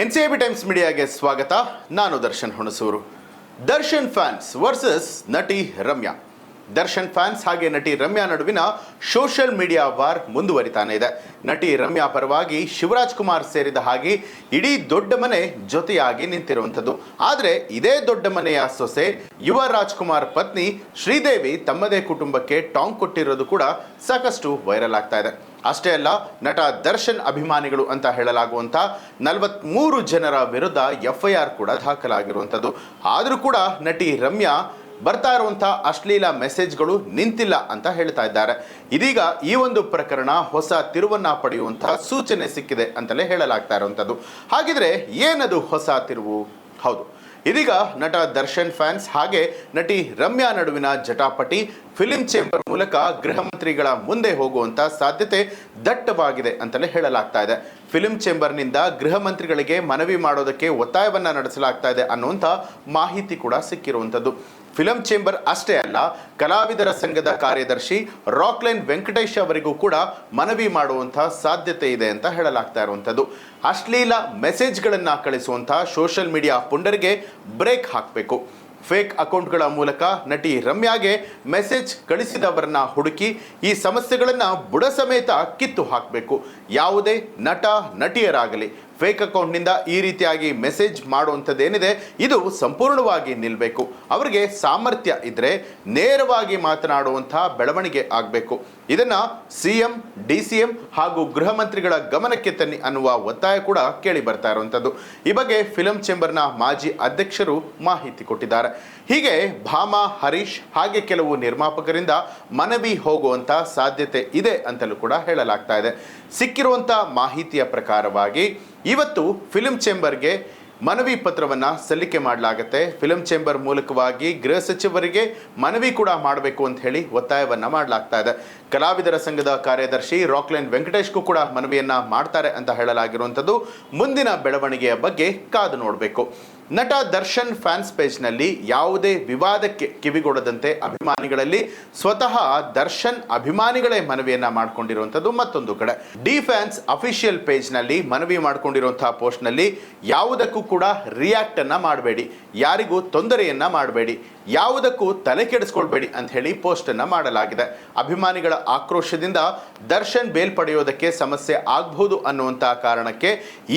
N C B Times ಮೀಡಿಯಾಗೆ ಸ್ವಾಗತ. ನಾನು ದರ್ಶನ್ ಹುಣಸೂರು. ದರ್ಶನ್ ಫ್ಯಾನ್ಸ್ ವರ್ಸಸ್ ನಟಿ ರಮ್ಯಾ. ದರ್ಶನ್ ಫ್ಯಾನ್ಸ್ ಹಾಗೆ ನಟಿ ರಮ್ಯಾ ನಡುವಿನ ಸೋಷಿಯಲ್ ಮೀಡಿಯಾ ವಾರ್ ಮುಂದುವರಿತಾನೆ ಇದೆ. ನಟಿ ರಮ್ಯಾ ಪರವಾಗಿ ಶಿವರಾಜ್ ಕುಮಾರ್ ಸೇರಿದ ಹಾಗೆ ಇಡೀ ದೊಡ್ಡ ಮನೆ ಜೊತೆಯಾಗಿ ನಿಂತಿರುವಂಥದ್ದು. ಆದರೆ ಇದೇ ದೊಡ್ಡ ಮನೆಯ ಸೊಸೆ ಯುವ ರಾಜ್ಕುಮಾರ್ ಪತ್ನಿ ಶ್ರೀದೇವಿ ತಮ್ಮದೇ ಕುಟುಂಬಕ್ಕೆ ಟಾಂಗ್ ಕೊಟ್ಟಿರೋದು ಕೂಡ ಸಾಕಷ್ಟು ವೈರಲ್ ಆಗ್ತಾ ಇದೆ. ಅಷ್ಟೇ ಅಲ್ಲ, ನಟ ದರ್ಶನ್ ಅಭಿಮಾನಿಗಳು ಅಂತ ಹೇಳಲಾಗುವಂಥ ನಲವತ್ತ್ಮೂರು ಜನರ ವಿರುದ್ಧ ಎಫ್ ಆರ್ ಕೂಡ ದಾಖಲಾಗಿರುವಂಥದ್ದು. ಆದರೂ ಕೂಡ ನಟಿ ರಮ್ಯಾ ಬರ್ತಾ ಇರುವಂಥ ಅಶ್ಲೀಲ ಮೆಸೇಜ್ಗಳು ನಿಂತಿಲ್ಲ ಅಂತ ಹೇಳ್ತಾ ಇದ್ದಾರೆ. ಇದೀಗ ಈ ಒಂದು ಪ್ರಕರಣ ಹೊಸ ತಿರುವನ್ನ ಪಡೆಯುವಂತಹ ಸೂಚನೆ ಸಿಕ್ಕಿದೆ ಅಂತಲೇ ಹೇಳಲಾಗ್ತಾ ಇರುವಂಥದ್ದು. ಹಾಗಿದ್ರೆ ಏನದು ಹೊಸ ತಿರುವು? ಹೌದು. ಇದೀಗ ನಟ ದರ್ಶನ್ ಫ್ಯಾನ್ಸ್ ಹಾಗೆ ನಟಿ ರಮ್ಯಾ ನಡುವಿನ ಜಟಾಪಟಿ ಫಿಲಿಂ ಚೇಂಬರ್ ಮೂಲಕ ಗೃಹ ಮಂತ್ರಿಗಳ ಮುಂದೆ ಹೋಗುವಂತ ಸಾಧ್ಯತೆ ದಟ್ಟವಾಗಿದೆ ಅಂತಲೇ ಹೇಳಲಾಗ್ತಾ ಇದೆ. ಫಿಲಿಂ ಚೇಂಬರ್ನಿಂದ ಗೃಹ ಮಂತ್ರಿಗಳಿಗೆ ಮನವಿ ಮಾಡೋದಕ್ಕೆ ಒತ್ತಾಯವನ್ನ ನಡೆಸಲಾಗ್ತಾ ಇದೆ ಅನ್ನುವಂಥ ಮಾಹಿತಿ ಕೂಡ ಸಿಕ್ಕಿರುವಂಥದ್ದು. ಫಿಲಂ ಚೇಂಬರ್ ಅಷ್ಟೇ ಅಲ್ಲ, ಕಲಾವಿದರ ಸಂಘದ ಕಾರ್ಯದರ್ಶಿ ರಾಕ್ಲೈನ್ ವೆಂಕಟೇಶ್ ಅವರಿಗೂ ಕೂಡ ಮನವಿ ಮಾಡುವಂತಹ ಸಾಧ್ಯತೆ ಇದೆ ಅಂತ ಹೇಳಲಾಗ್ತಾ ಇರುವಂಥದ್ದು. ಅಶ್ಲೀಲ ಮೆಸೇಜ್ಗಳನ್ನು ಕಳಿಸುವಂತಹ ಸೋಷಿಯಲ್ ಮೀಡಿಯಾ ಪುಂಡರಿಗೆ ಬ್ರೇಕ್ ಹಾಕಬೇಕು. ಫೇಕ್ ಅಕೌಂಟ್ಗಳ ಮೂಲಕ ನಟಿ ರಮ್ಯಾಗೆ ಮೆಸೇಜ್ ಕಳಿಸಿದವರನ್ನ ಹುಡುಕಿ ಈ ಸಮಸ್ಯೆಗಳನ್ನು ಬುಡ ಸಮೇತ ಕಿತ್ತು ಹಾಕಬೇಕು. ಯಾವುದೇ ನಟ, ನಟಿಯರಾಗಲಿ ಫೇಕ್ ಅಕೌಂಟ್ನಿಂದ ಈ ರೀತಿಯಾಗಿ ಮೆಸೇಜ್ ಮಾಡುವಂಥದ್ದೇನಿದೆ, ಇದು ಸಂಪೂರ್ಣವಾಗಿ ನಿಲ್ಲಬೇಕು ಅವರಿಗೆ ಸಾಮರ್ಥ್ಯ ಇದ್ದರೆ ನೇರವಾಗಿ ಮಾತನಾಡುವಂಥ ಬೆಳವಣಿಗೆ ಆಗಬೇಕು. ಇದನ್ನು C M, D C M ಹಾಗೂ ಗೃಹ ಮಂತ್ರಿಗಳ ಗಮನಕ್ಕೆ ತನ್ನಿ ಅನ್ನುವ ಒತ್ತಾಯ ಕೂಡ ಕೇಳಿ ಬರ್ತಾ ಇರುವಂಥದ್ದು. ಈ ಬಗ್ಗೆ ಫಿಲಂ ಚೇಂಬರ್ನ ಮಾಜಿ ಅಧ್ಯಕ್ಷರು ಮಾಹಿತಿ ಕೊಟ್ಟಿದ್ದಾರೆ. ಹೀಗೆ ಭಾಮಾ, ಹರೀಶ್ ಹಾಗೆ ಕೆಲವು ನಿರ್ಮಾಪಕರಿಂದ ಮನವಿ ಹೋಗುವಂಥ ಸಾಧ್ಯತೆ ಇದೆ ಅಂತಲೂ ಕೂಡ ಹೇಳಲಾಗ್ತಾ ಇದೆ. ಸಿಕ್ಕಿರುವಂಥ ಮಾಹಿತಿಯ ಪ್ರಕಾರವಾಗಿ ಇವತ್ತು ಫಿಲ್ಮ್ ಚೇಂಬರ್ಗೆ ಮನವಿ ಪತ್ರವನ್ನು ಸಲ್ಲಿಕೆ ಮಾಡಲಾಗುತ್ತೆ. ಫಿಲಂ ಚೇಂಬರ್ ಮೂಲಕವಾಗಿ ಗೃಹ ಸಚಿವರಿಗೆ ಮನವಿ ಕೂಡ ಮಾಡಬೇಕು ಅಂತ ಹೇಳಿ ಒತ್ತಾಯವನ್ನು ಮಾಡಲಾಗ್ತಾ ಇದೆ. ಕಲಾವಿದರ ಸಂಘದ ಕಾರ್ಯದರ್ಶಿ ರಾಕ್ಲೈನ್ ವೆಂಕಟೇಶ್ಗೂ ಕೂಡ ಮನವಿಯನ್ನು ಮಾಡ್ತಾರೆ ಅಂತ ಹೇಳಲಾಗಿರುವಂಥದ್ದು. ಮುಂದಿನ ಬೆಳವಣಿಗೆಯ ಬಗ್ಗೆ ಕಾದು ನೋಡಬೇಕು. ನಟ ದರ್ಶನ್ ಫ್ಯಾನ್ಸ್ ಪೇಜ್ನಲ್ಲಿ ಯಾವುದೇ ವಿವಾದಕ್ಕೆ ಕಿವಿಗೊಡದಂತೆ ಅಭಿಮಾನಿಗಳಲ್ಲಿ ಸ್ವತಃ ದರ್ಶನ್ ಅಭಿಮಾನಿಗಳೇ ಮನವಿಯನ್ನ ಮಾಡಿಕೊಂಡಿರುವಂಥದ್ದು ಮತ್ತೊಂದು ಕಡೆ. ಡಿ ಫ್ಯಾನ್ಸ್ ಅಫಿಷಿಯಲ್ ಪೇಜ್ನಲ್ಲಿ ಮನವಿ ಮಾಡಿಕೊಂಡಿರುವಂತಹ ಪೋಸ್ಟ್ನಲ್ಲಿ ಯಾವುದಕ್ಕೂ ಕೂಡ ರಿಯಾಕ್ಟ್ ಅನ್ನ ಮಾಡಬೇಡಿ, ಯಾರಿಗೂ ತೊಂದರೆಯನ್ನ ಮಾಡಬೇಡಿ, ಯಾವುದಕ್ಕೂ ತಲೆ ಕೆಡಿಸ್ಕೊಳ್ಬೇಡಿ ಅಂತ ಹೇಳಿ ಪೋಸ್ಟ್ ಅನ್ನ ಮಾಡಲಾಗಿದೆ. ಅಭಿಮಾನಿಗಳ ಆಕ್ರೋಶದಿಂದ ದರ್ಶನ್ ಬೇಲ್ ಪಡೆಯೋದಕ್ಕೆ ಸಮಸ್ಯೆ ಆಗಬಹುದು ಅನ್ನುವಂತಹ ಕಾರಣಕ್ಕೆ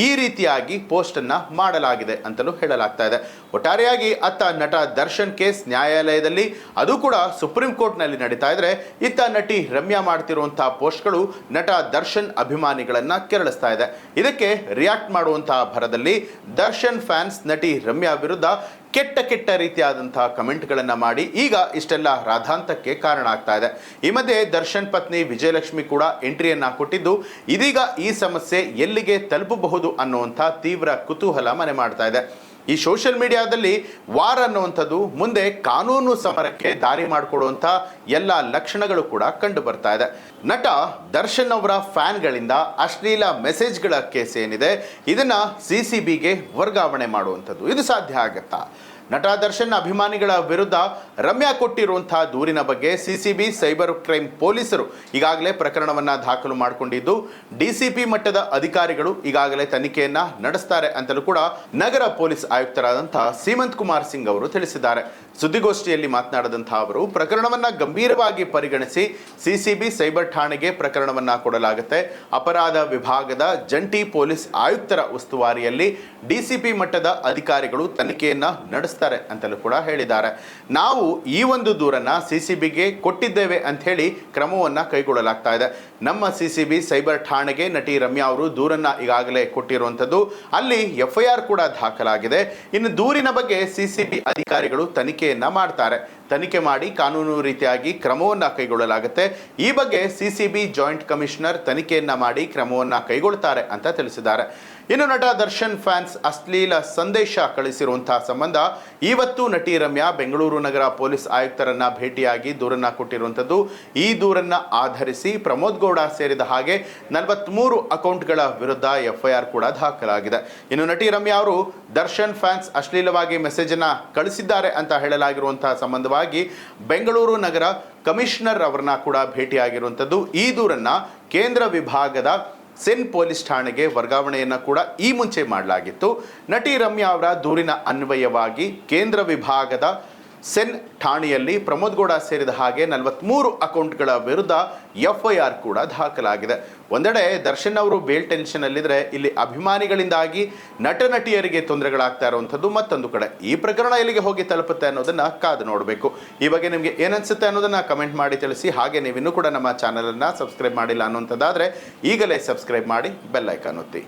ಈ ರೀತಿಯಾಗಿ ಪೋಸ್ಟ್ ಅನ್ನ ಮಾಡಲಾಗಿದೆ ಅಂತಲೂ ಹೇಳಲಾಗ್ತಾ ಇದೆ. ಒಟ್ಟಾರೆಯಾಗಿ ಅತ್ತ ನಟ ದರ್ಶನ್ ಕೇಸ್ ನ್ಯಾಯಾಲಯದಲ್ಲಿ ಅದು ಕೂಡ ಸುಪ್ರೀಂ ಕೋರ್ಟ್ನಲ್ಲಿ ನಡೀತಾ ಇದ್ರೆ ಇತ್ತ ನಟಿ ರಮ್ಯಾ ಮಾಡ್ತಿರುವಂತಹ ಪೋಸ್ಟ್ಗಳು ನಟ ದರ್ಶನ್ ಅಭಿಮಾನಿಗಳನ್ನ ಕೆರಳಿಸ್ತಾ ಇದೆ. ಇದಕ್ಕೆ ರಿಯಾಕ್ಟ್ ಮಾಡುವಂತಹ ಭರದಲ್ಲಿ ದರ್ಶನ್ ಫ್ಯಾನ್ಸ್ ನಟಿ ರಮ್ಯಾ ವಿರುದ್ಧ ಕೆಟ್ಟ ಕೆಟ್ಟ ರೀತಿಯಾದಂತಹ ಕಮೆಂಟ್ಗಳನ್ನು ಮಾಡಿ ಈಗ ಇಷ್ಟೆಲ್ಲ ರಾಧಾಂತಕ್ಕೆ ಕಾರಣ ಆಗ್ತಾ ಇದೆ. ಈ ಮಧ್ಯೆ ದರ್ಶನ್ ಪತ್ನಿ ವಿಜಯಲಕ್ಷ್ಮಿ ಕೂಡ ಎಂಟ್ರಿಯನ್ನ ಕೊಟ್ಟಿದ್ದು ಇದೀಗ ಈ ಸಮಸ್ಯೆ ಎಲ್ಲಿಗೆ ತಲುಪಬಹುದು ಅನ್ನುವಂಥ ತೀವ್ರ ಕುತೂಹಲ ಮನೆ ಮಾಡ್ತಾ ಇದೆ. ಈ ಸೋಷಿಯಲ್ ಮೀಡಿಯಾದಲ್ಲಿ ವಾರ್ ಅನ್ನುವಂಥದ್ದು ಮುಂದೆ ಕಾನೂನು ಸಮರಕ್ಕೆ ದಾರಿ ಮಾಡಿಕೊಡುವಂಥ ಎಲ್ಲ ಲಕ್ಷಣಗಳು ಕೂಡ ಕಂಡು ಬರ್ತಾ ಇದೆ. ನಟ ದರ್ಶನ್ ಅವರ ಫ್ಯಾನ್ಗಳಿಂದ ಅಶ್ಲೀಲ ಮೆಸೇಜ್ಗಳ ಕೇಸ್ ಏನಿದೆ, ಇದನ್ನು ಸಿ ಸಿ ಬಿಗೆ ವರ್ಗಾವಣೆ ಮಾಡುವಂಥದ್ದು. ಇದು ಸಾಧ್ಯ ಆಗತ್ತಾ? ನಟ ದರ್ಶನ್ ಅಭಿಮಾನಿಗಳ ವಿರುದ್ಧ ರಮ್ಯಾ ಕೊಟ್ಟಿರುವಂತಹ ದೂರಿನ ಬಗ್ಗೆ ಸಿಸಿಬಿ, ಸೈಬರ್ ಕ್ರೈಮ್ ಪೊಲೀಸರು ಈಗಾಗಲೇ ಪ್ರಕರಣವನ್ನ ದಾಖಲು ಮಾಡಿಕೊಂಡಿದ್ದು, ಡಿಸಿಪಿ ಮಟ್ಟದ ಅಧಿಕಾರಿಗಳು ಈಗಾಗಲೇ ತನಿಖೆಯನ್ನ ನಡೆಸ್ತಾರೆ ಅಂತಲೂ ಕೂಡ ನಗರ ಪೊಲೀಸ್ ಆಯುಕ್ತರಾದಂತಹ ಸೀಮಂತ್ ಕುಮಾರ್ ಸಿಂಗ್ ಅವರು ತಿಳಿಸಿದ್ದಾರೆ. ಸುದ್ದಿಗೋಷ್ಠಿಯಲ್ಲಿ ಮಾತನಾಡಿದಂತಹ ಅವರು, ಪ್ರಕರಣವನ್ನ ಗಂಭೀರವಾಗಿ ಪರಿಗಣಿಸಿ ಸಿಸಿಬಿ, ಸೈಬರ್ ಠಾಣೆಗೆ ಪ್ರಕರಣವನ್ನ ಕೊಡಲಾಗುತ್ತೆ. ಅಪರಾಧ ವಿಭಾಗದ ಜಂಟಿ ಪೊಲೀಸ್ ಆಯುಕ್ತರ ಉಸ್ತುವಾರಿಯಲ್ಲಿ ಡಿಸಿಪಿ ಮಟ್ಟದ ಅಧಿಕಾರಿಗಳು ತನಿಖೆಯನ್ನ ನಡೆಸ್ತಾರೆ ಅಂತಲೂ ಕೂಡ ಹೇಳಿದ್ದಾರೆ. ನಾವು ಈ ಒಂದು ದೂರನ್ನ ಬಿಗೆ ಕೊಟ್ಟಿದ್ದೇವೆ ಅಂತ ಹೇಳಿ ಕ್ರಮವನ್ನ ಕೈಗೊಳ್ಳಲಾಗ್ತಾ ಇದೆ. ನಮ್ಮ ಸಿಸಿಬಿ ಸೈಬರ್ ಠಾಣೆಗೆ ನಟಿ ರಮ್ಯಾ ಅವರು ದೂರನ್ನ ಈಗಾಗಲೇ ಕೊಟ್ಟಿರುವಂಥದ್ದು. ಅಲ್ಲಿ ಎಫ್ ಐ ಆರ್ ಕೂಡ ದಾಖಲಾಗಿದೆ. ಇನ್ನು ದೂರಿನ ಬಗ್ಗೆ ಸಿಸಿಬಿ ಅಧಿಕಾರಿಗಳು ತನಿಖೆಯನ್ನ ಮಾಡ್ತಾರೆ. ತನಿಖೆ ಮಾಡಿ ಕಾನೂನು ರೀತಿಯಾಗಿ ಕ್ರಮವನ್ನ ಕೈಗೊಳ್ಳಲಾಗುತ್ತೆ. ಈ ಬಗ್ಗೆ C C B joint commissioner ತನಿಖೆಯನ್ನ ಮಾಡಿ ಕ್ರಮವನ್ನ ಕೈಗೊಳ್ತಾರೆ ಅಂತ ತಿಳಿಸಿದ್ದಾರೆ. ಇನ್ನು ನಟ ದರ್ಶನ್ ಫ್ಯಾನ್ಸ್ ಅಶ್ಲೀಲ ಸಂದೇಶ ಕಳಿಸಿರುವಂತಹ ಸಂಬಂಧ ಇವತ್ತು ನಟಿ ರಮ್ಯಾ ಬೆಂಗಳೂರು ನಗರ ಪೊಲೀಸ್ ಆಯುಕ್ತರನ್ನ ಭೇಟಿಯಾಗಿ ದೂರನ್ನ ಕೊಟ್ಟಿರುವಂಥದ್ದು. ಈ ದೂರನ್ನ ಆಧರಿಸಿ ಪ್ರಮೋದ್ ಗೌಡ ಸೇರಿದ ಹಾಗೆ ನಲವತ್ಮೂರು ಅಕೌಂಟ್ಗಳ ವಿರುದ್ಧ ಎಫ್ಐಆರ್ ಕೂಡ ದಾಖಲಾಗಿದೆ. ಇನ್ನು ನಟಿ ರಮ್ಯಾ ಅವರು ದರ್ಶನ್ ಫ್ಯಾನ್ಸ್ ಅಶ್ಲೀಲವಾಗಿ ಮೆಸೇಜ್ ಅನ್ನ ಕಳಿಸಿದ್ದಾರೆ ಅಂತ ಹೇಳಲಾಗಿರುವಂತಹ ಸಂಬಂಧವಾಗಿ ಬೆಂಗಳೂರು ನಗರ ಕಮಿಷನರ್ ಅವರನ್ನ ಕೂಡ ಭೇಟಿಯಾಗಿರುವಂಥದ್ದು. ಈ ದೂರನ್ನ ಕೇಂದ್ರ ವಿಭಾಗದ ಸೆನ್ ಪೊಲೀಸ್ ಠಾಣೆಗೆ ವರ್ಗಾವಣೆಯನ್ನು ಕೂಡ ಈ ಮುಂಚೆ ಮಾಡಲಾಗಿತ್ತು. ನಟಿ ರಮ್ಯಾ ಅವರ ದೂರಿನ ಅನ್ವಯವಾಗಿ ಕೇಂದ್ರ ವಿಭಾಗದ ಸೆನ್ ಠಾಣೆಯಲ್ಲಿ ಪ್ರಮೋದ್ ಗೌಡ ಸೇರಿದ ಹಾಗೆ ನಲವತ್ಮೂರು ಅಕೌಂಟ್ಗಳ ವಿರುದ್ಧ ಎಫ್ಐಆರ್ ಕೂಡ ದಾಖಲಾಗಿದೆ. ಒಂದೆಡೆ ದರ್ಶನ್ ಅವರು ಬೇಲ್ ಟೆನ್ಷನಲ್ಲಿದ್ದರೆ ಇಲ್ಲಿ ಅಭಿಮಾನಿಗಳಿಂದಾಗಿ ನಟ ನಟಿಯರಿಗೆ ತೊಂದರೆಗಳಾಗ್ತಾ ಇರುವಂಥದ್ದು ಮತ್ತೊಂದು ಕಡೆ. ಈ ಪ್ರಕರಣ ಎಲ್ಲಿಗೆ ಹೋಗಿ ತಲುಪುತ್ತೆ ಅನ್ನೋದನ್ನ ಕಾದು ನೋಡಬೇಕು. ಈ ಬಗ್ಗೆ ನಿಮಗೆ ಏನನ್ಸುತ್ತೆ ಅನ್ನೋದನ್ನ ಕಮೆಂಟ್ ಮಾಡಿ ತಿಳಿಸಿ. ಹಾಗೆ ನೀವು ಇನ್ನೂ ಕೂಡ ನಮ್ಮ ಚಾನಲನ್ನು ಸಬ್ಸ್ಕ್ರೈಬ್ ಮಾಡಿಲ್ಲ ಅನ್ನುವಂಥದ್ದಾದರೆ ಈಗಲೇ ಸಬ್ಸ್ಕ್ರೈಬ್ ಮಾಡಿ ಬೆಲ್ಲೈಕನ್ ಒತ್ತಿ.